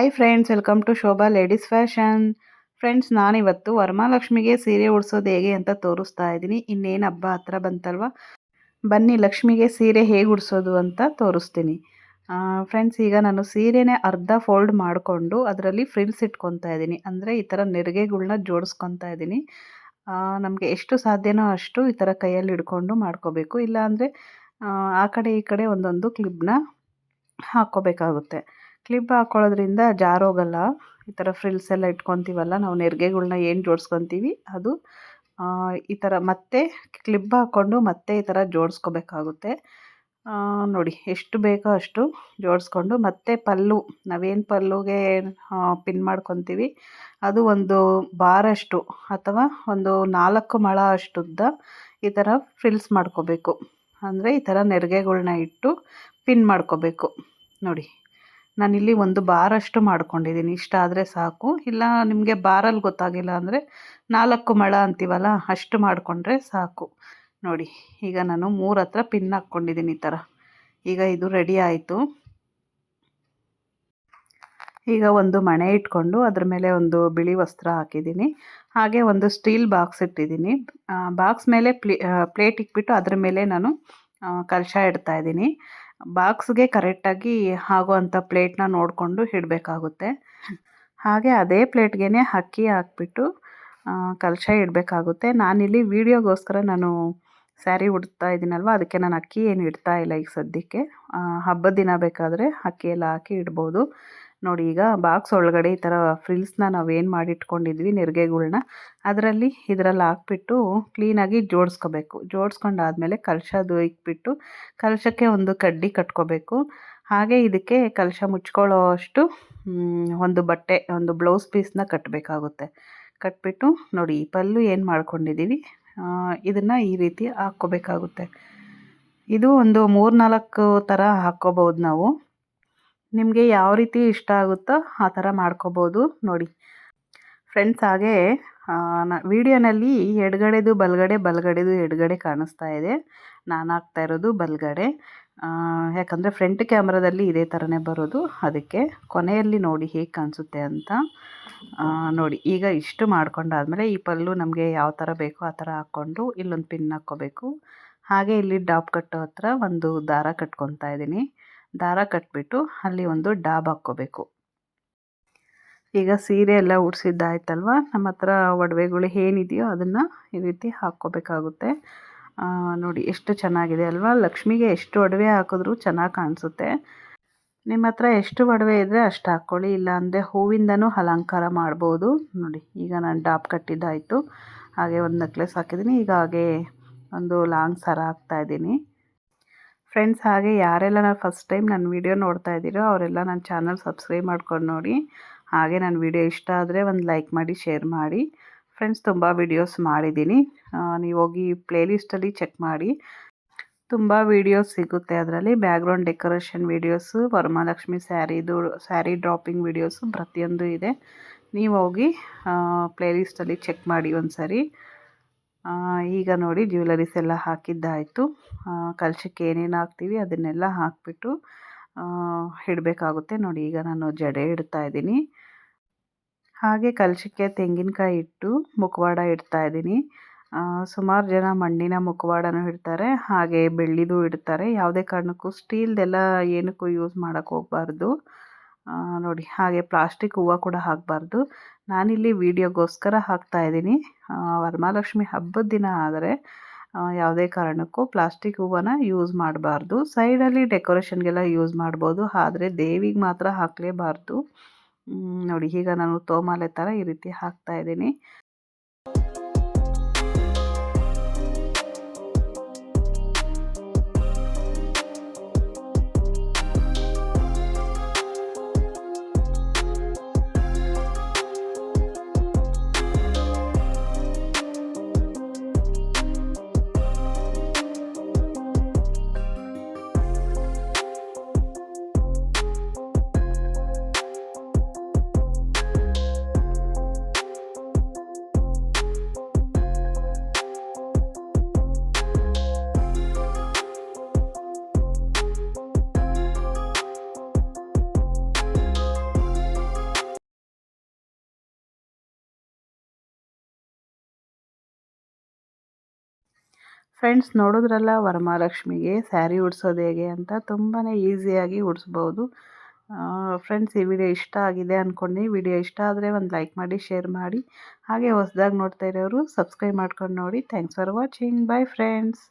Hi friends welcome to Shobha ladies fashion friends ನಾನಿವತ್ತು ವರಮಹಾಲಕ್ಷ್ಮಿಗೆ ಸೀರೆ ಉಡಿಸೋದು ಹೇಗೆ ಅಂತ ತೋರಿಸ್ತಾ ಇದ್ದೀನಿ. ಇನ್ನೇನು ಹಬ್ಬ ಹತ್ರ ಬಂತಲ್ವ? ಬನ್ನಿ, ಲಕ್ಷ್ಮಿಗೆ ಸೀರೆ ಹೇಗೆ ಉಡಿಸೋದು ಅಂತ ತೋರಿಸ್ತೀನಿ. ಫ್ರೆಂಡ್ಸ್ ಈಗ ನಾನು ಸೀರೆನೇ ಅರ್ಧ ಫೋಲ್ಡ್ ಮಾಡಿಕೊಂಡು ಅದರಲ್ಲಿ ಫ್ರಿಲ್ಸ್ ಇಟ್ಕೊತಾ ಇದ್ದೀನಿ. ಅಂದರೆ ಈ ಥರ ನೆರಿಗೆಗಳನ್ನ ಜೋಡಿಸ್ಕೊತಾ ಇದ್ದೀನಿ. ನಮಗೆ ಎಷ್ಟು ಸಾಧ್ಯನೋ ಅಷ್ಟು ಈ ಥರ ಕೈಯಲ್ಲಿ ಹಿಡ್ಕೊಂಡು ಮಾಡ್ಕೋಬೇಕು. ಇಲ್ಲಾಂದರೆ, ಆ ಕಡೆ ಈ ಕಡೆ ಒಂದೊಂದು ಕ್ಲಿಪ್ನ ಹಾಕ್ಕೋಬೇಕಾಗುತ್ತೆ. ಕ್ಲಿಪ್ ಹಾಕ್ಕೊಳ್ಳೋದ್ರಿಂದ ಜಾರೋಗಲ್ಲ. ಈ ಥರ ಫ್ರಿಲ್ಸ್ ಎಲ್ಲ ಇಟ್ಕೊತೀವಲ್ಲ, ನಾವು ನೆರಿಗೆಗಳ್ನ ಏನು ಜೋಡಿಸ್ಕೊತೀವಿ, ಅದು ಈ ಥರ ಮತ್ತೆ ಕ್ಲಿಪ್ ಹಾಕ್ಕೊಂಡು ಮತ್ತೆ ಈ ಥರ ಜೋಡಿಸ್ಕೋಬೇಕಾಗುತ್ತೆ. ನೋಡಿ, ಎಷ್ಟು ಬೇಕೋ ಅಷ್ಟು ಜೋಡಿಸ್ಕೊಂಡು ಮತ್ತೆ ಪಲ್ಲು, ನಾವೇನು ಪಲ್ಲುಗೆ ಪಿನ್ ಮಾಡ್ಕೊತೀವಿ, ಅದು ಒಂದು ಬಾರಷ್ಟು ಅಥವಾ ಒಂದು ನಾಲ್ಕು ಮಳ ಅಷ್ಟುದ್ದ ಈ ಥರ ಫ್ರಿಲ್ಸ್ ಮಾಡ್ಕೋಬೇಕು. ಅಂದರೆ ಈ ಥರ ನೆರಿಗೆಗಳ್ನ ಇಟ್ಟು ಪಿನ್ ಮಾಡ್ಕೋಬೇಕು. ನೋಡಿ ನಾನಿಲ್ಲಿ ಒಂದು ಬಾರಷ್ಟು ಮಾಡ್ಕೊಂಡಿದ್ದೀನಿ. ಇಷ್ಟ ಆದರೆ ಸಾಕು. ಇಲ್ಲ, ನಿಮಗೆ ಬಾರಲ್ಲಿ ಗೊತ್ತಾಗಿಲ್ಲ ಅಂದರೆ ನಾಲ್ಕು ಮಳ ಅಂತೀವಲ್ಲ, ಅಷ್ಟು ಮಾಡಿಕೊಂಡ್ರೆ ಸಾಕು. ನೋಡಿ, ಈಗ ನಾನು ಮೂರು ಹತ್ರ ಪಿನ್ ಹಾಕ್ಕೊಂಡಿದ್ದೀನಿ ಈ ಥರ ಈಗ ಇದು ರೆಡಿ ಆಯಿತು. ಈಗ ಒಂದು ಮಣೆ ಇಟ್ಕೊಂಡು ಅದ್ರ ಮೇಲೆ ಒಂದು ಬಿಳಿ ವಸ್ತ್ರ ಹಾಕಿದ್ದೀನಿ. ಹಾಗೆ ಒಂದು ಸ್ಟೀಲ್ ಬಾಕ್ಸ್ ಇಟ್ಟಿದ್ದೀನಿ. ಬಾಕ್ಸ್ ಮೇಲೆ ಪ್ಲೇ ಪ್ಲೇಟ್ ಇಟ್ಬಿಟ್ಟು ಅದ್ರ ಮೇಲೆ ನಾನು ಕಲಶ ಇಡ್ತಾ ಇದ್ದೀನಿ. ಬಾಕ್ಸ್ಗೆ ಕರೆಕ್ಟಾಗಿ ಆಗುವಂಥ ಪ್ಲೇಟ್ನ ನೋಡಿಕೊಂಡು ಇಡಬೇಕಾಗುತ್ತೆ. ಹಾಗೆ ಅದೇ ಪ್ಲೇಟ್ಗೆ ಅಕ್ಕಿ ಹಾಕ್ಬಿಟ್ಟು ಕಲಶ ಇಡಬೇಕಾಗುತ್ತೆ. ನಾನಿಲ್ಲಿ ವೀಡಿಯೋಗೋಸ್ಕರ ನಾನು ಸ್ಯಾರಿ ಉಡ್ತಾ ಇದ್ದೀನಲ್ವ ಅದಕ್ಕೆ ನಾನು ಅಕ್ಕಿ ಏನು ಇಡ್ತಾ ಇಲ್ಲ ಈಗ ಸದ್ಯಕ್ಕೆ. ಹಬ್ಬದ ದಿನ ಬೇಕಾದರೆ ಅಕ್ಕಿ ಎಲ್ಲ ಹಾಕಿ ಇಡ್ಬೋದು. ನೋಡಿ ಈಗ ಬಾಕ್ಸ್ ಒಳಗಡೆ ಈ ಥರ ಫ್ರಿಲ್ಸ್ನ ನಾವೇನು ಮಾಡಿಟ್ಕೊಂಡಿದ್ವಿ, ನೆರಿಗೆಗಳ್ನ, ಅದರಲ್ಲಿ ಇದರಲ್ಲಿ ಹಾಕ್ಬಿಟ್ಟು ಕ್ಲೀನಾಗಿ ಜೋಡಿಸ್ಕೋಬೇಕು. ಜೋಡಿಸ್ಕೊಂಡಾದಮೇಲೆ ಕಲಶದು ಇಕ್ಬಿಟ್ಟು ಕಲಶಕ್ಕೆ ಒಂದು ಕಡ್ಡಿ ಕಟ್ಕೋಬೇಕು. ಹಾಗೆ ಇದಕ್ಕೆ ಕಲಶ ಮುಚ್ಕೊಳ್ಳೋ ಅಷ್ಟು ಒಂದು ಬಟ್ಟೆ, ಒಂದು ಬ್ಲೌಸ್ ಪೀಸ್ನ ಕಟ್ಟಬೇಕಾಗುತ್ತೆ ಕಟ್ಬಿಟ್ಟು ನೋಡಿ ಈ ಪಲ್ಲು ಏನು ಮಾಡ್ಕೊಂಡಿದ್ದೀವಿ ಇದನ್ನು ಈ ರೀತಿ ಹಾಕ್ಕೋಬೇಕಾಗುತ್ತೆ. ಇದು ಒಂದು ಮೂರು ನಾಲ್ಕು ಥರ ಹಾಕ್ಕೋಬೋದು ನಾವು. ನಿಮಗೆ ಯಾವ ರೀತಿ ಇಷ್ಟ ಆಗುತ್ತೋ ಆ ಥರ ಮಾಡ್ಕೋಬೋದು ನೋಡಿ. ಫ್ರೆಂಡ್ಸ್ ಹಾಗೆ ವೀಡಿಯೋನಲ್ಲಿ ಎಡಗಡೆದು ಬಲಗಡೆ, ಬಲಗಡೆದು ಎಡಗಡೆ ಕಾಣಿಸ್ತಾ ಇದೆ. ನಾನು ಹಾಕ್ತಾ ಇರೋದು ಬಲಗಡೆ. ಯಾಕಂದರೆ ಫ್ರಂಟ್ ಕ್ಯಾಮ್ರಾದಲ್ಲಿ ಇದೇ ಥರನೇ ಬರೋದು. ಅದಕ್ಕೆ ಕೊನೆಯಲ್ಲಿ ನೋಡಿ ಹೇಗೆ ಕಾಣಿಸುತ್ತೆ ಅಂತ. ನೋಡಿ, ಈಗ ಇಷ್ಟು ಮಾಡ್ಕೊಂಡಾದಮೇಲೆ ಈ ಪಲ್ಲು ನಮಗೆ ಯಾವ ಥರ ಬೇಕೋ ಆ ಥರ ಹಾಕ್ಕೊಂಡು ಇಲ್ಲೊಂದು ಪಿನ್ ಹಾಕ್ಕೋಬೇಕು. ಹಾಗೆ ಇಲ್ಲಿ ಡಾಪ್ ಕಟ್ಟೋ ಹತ್ರ ಒಂದು ದಾರ ಕಟ್ಕೊತಾ ಇದ್ದೀನಿ. ದಾರ ಕಟ್ಬಿಟ್ಟು ಅಲ್ಲಿ ಒಂದು ಡಾಬ್ ಹಾಕ್ಕೋಬೇಕು. ಈಗ ಸೀರೆ ಎಲ್ಲ ಉಡ್ಸಿದ್ದಾಯ್ತಲ್ವ? ನಮ್ಮ ಹತ್ರ ಒಡವೆಗಳು ಏನಿದೆಯೋ ಅದನ್ನು ಈ ರೀತಿ ಹಾಕ್ಕೋಬೇಕಾಗುತ್ತೆ. ನೋಡಿ, ಎಷ್ಟು ಚೆನ್ನಾಗಿದೆ ಅಲ್ವಾ? ಲಕ್ಷ್ಮಿಗೆ ಎಷ್ಟು ಒಡವೆ ಹಾಕಿದ್ರೂ ಚೆನ್ನಾಗಿ ಕಾಣಿಸುತ್ತೆ. ನಿಮ್ಮ ಹತ್ರ ಎಷ್ಟು ಒಡವೆ ಇದ್ದರೆ ಅಷ್ಟು ಹಾಕ್ಕೊಳ್ಳಿ, ಇಲ್ಲಾಂದರೆ ಹೂವಿಂದನೂ ಅಲಂಕಾರ ಮಾಡ್ಬೋದು. ನೋಡಿ, ಈಗ ನಾನು ಡಾಪ್ ಕಟ್ಟಿದ್ದಾಯಿತು. ಹಾಗೆ ಒಂದು ನೆಕ್ಲೆಸ್ ಹಾಕಿದ್ದೀನಿ. ಈಗ ಹಾಗೆ ಒಂದು ಲಾಂಗ್ ಸರ ಹಾಕ್ತಾಯಿದ್ದೀನಿ ಫ್ರೆಂಡ್ಸ್ ಹಾಗೆ ಯಾರೆಲ್ಲ ನಾನು ಫಸ್ಟ್ ಟೈಮ್ ನನ್ನ ವೀಡಿಯೋ ನೋಡ್ತಾ ಇದ್ದೀರೋ ಅವರೆಲ್ಲ ನನ್ನ ಚಾನಲ್ ಸಬ್ಸ್ಕ್ರೈಬ್ ಮಾಡ್ಕೊಂಡು ನೋಡಿ. ಹಾಗೆ ನನ್ನ ವೀಡಿಯೋ ಇಷ್ಟ ಆದರೆ ಒಂದು ಲೈಕ್ ಮಾಡಿ ಶೇರ್ ಮಾಡಿ. ಫ್ರೆಂಡ್ಸ್ ತುಂಬ ವೀಡಿಯೋಸ್ ಮಾಡಿದ್ದೀನಿ. ನೀವು ಹೋಗಿ ಪ್ಲೇಲಿಸ್ಟಲ್ಲಿ ಚೆಕ್ ಮಾಡಿ. ತುಂಬ ವೀಡಿಯೋಸ್ ಸಿಗುತ್ತೆ ಅದರಲ್ಲಿ. ಬ್ಯಾಕ್ಗ್ರೌಂಡ್ ಡೆಕೋರೇಷನ್ ವೀಡಿಯೋಸು ವರಮಹಾಲಕ್ಷ್ಮಿ ಸ್ಯಾರಿದು ಸ್ಯಾರಿ ಡ್ರಾಪಿಂಗ್ ವೀಡಿಯೋಸು ಪ್ರತಿಯೊಂದು ಇದೆ. ನೀವು ಹೋಗಿ ಪ್ಲೇಲಿಸ್ಟಲ್ಲಿ ಚೆಕ್ ಮಾಡಿ ಒಂದು ಸರಿ ಈಗ ನೋಡಿ ಜ್ಯುವೆಲರೀಸ್ ಎಲ್ಲ ಹಾಕಿದ್ದಾಯಿತು. ಕಲಶಕ್ಕೆ ಏನೇನು ಹಾಕ್ತೀವಿ ಅದನ್ನೆಲ್ಲ ಹಾಕಿಬಿಟ್ಟು ಇಡಬೇಕಾಗುತ್ತೆ. ನೋಡಿ ಈಗ ನಾನು ಜಡೆ ಇಡ್ತಾ ಇದ್ದೀನಿ. ಹಾಗೆ ಕಲಶಕ್ಕೆ ತೆಂಗಿನಕಾಯಿ ಇಟ್ಟು ಮುಖವಾಡ ಇಡ್ತಾ ಇದ್ದೀನಿ. ಸುಮಾರು ಜನ ಮಣ್ಣಿನ ಮುಖವಾಡನೂ ಇಡ್ತಾರೆ, ಹಾಗೆ ಬೆಳ್ಳಿದು ಇಡ್ತಾರೆ. ಯಾವುದೇ ಕಾರಣಕ್ಕೂ ಸ್ಟೀಲ್ದೆಲ್ಲ ಏನಕ್ಕೂ ಯೂಸ್ ಮಾಡೋಕ್ಕೆ ಹೋಗಬಾರ್ದು. ನೋಡಿ, ಹಾಗೆ ಪ್ಲಾಸ್ಟಿಕ್ ಹೂವು ಕೂಡ ಹಾಕಬಾರ್ದು. ನಾನಿಲ್ಲಿ ವೀಡಿಯೋಗೋಸ್ಕರ ಇದ್ದೀನಿ. ವರಮಹಾಲಕ್ಷ್ಮಿ ಹಬ್ಬದ ದಿನ ಆದರೆ ಯಾವುದೇ ಕಾರಣಕ್ಕೂ ಪ್ಲಾಸ್ಟಿಕ್ ಹೂವನ್ನ ಯೂಸ್ ಮಾಡಬಾರ್ದು. ಸೈಡಲ್ಲಿ ಡೆಕೋರೇಷನ್ಗೆಲ್ಲ ಯೂಸ್ ಮಾಡ್ಬೋದು. ಆದರೆ ದೇವಿಗೆ ಮಾತ್ರ ಹಾಕಲೇಬಾರ್ದು. ನೋಡಿ, ಈಗ ನಾನು ತೋಮಾಲೆ ಥರ ಈ ರೀತಿ ಹಾಕ್ತಾ ಇದ್ದೀನಿ. ಫ್ರೆಂಡ್ಸ್ ನೋಡಿದ್ರಲ್ಲ ವರಮಹಾಲಕ್ಷ್ಮಿಗೆ ಸ್ಯಾರಿ ಉಡ್ಸೋದು ಹೇಗೆ ಅಂತ ತುಂಬಾ ಈಸಿಯಾಗಿ ಉಡಿಸ್ಬೋದು. ಫ್ರೆಂಡ್ಸ್ ಈ ವಿಡಿಯೋ ಇಷ್ಟ ಆಗಿದೆ ಅಂದ್ಕೊಂಡು ವಿಡಿಯೋ ಇಷ್ಟ ಆದರೆ ಒಂದು ಲೈಕ್ ಮಾಡಿ ಶೇರ್ ಮಾಡಿ. ಹಾಗೆ ಹೊಸ್ದಾಗಿ ನೋಡ್ತಾ ಇರೋರು ಸಬ್ಸ್ಕ್ರೈಬ್ ಮಾಡ್ಕೊಂಡು ನೋಡಿ. Thanks for watching bye friends